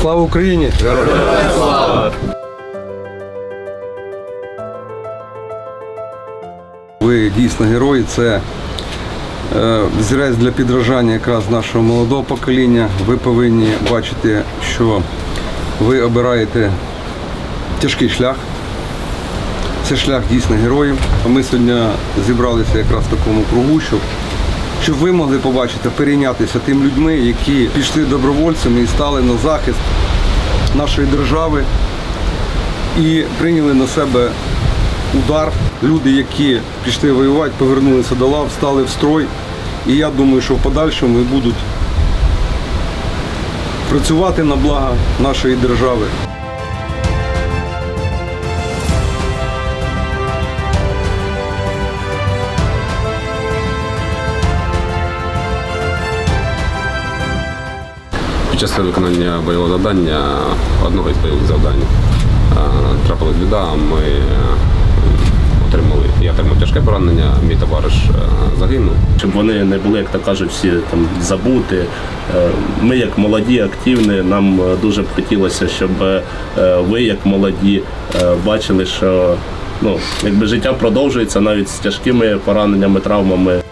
Слава Україні! Ви дійсно герої. Це е, взірець для підражання якраз нашого молодого покоління. Ви повинні бачити, що ви обираєте тяжкий шлях. Це шлях дійсно героїв. Ми сьогодні зібралися якраз в такому кругу, щоб, щоб ви могли побачити, перейнятися тим людьми, які пішли добровольцями і стали на захист нашої держави і прийняли на себе удар. Люди, які пішли воювати, повернулися до лав, стали в строй. І я думаю, що в подальшому будуть працювати на благо нашої держави. Під час виконання бойового завдання, одного із бойових завдань, е, трапилась біда. Ми е, отримали, я отримав тяжке поранення, мій товариш е, загинув. щоб вони не були, як то кажуть, всі там забути. Ми, як молоді, активні, нам дуже б хотілося, щоб ви, як молоді, бачили, що ну, якби життя продовжується навіть з тяжкими пораненнями, травмами.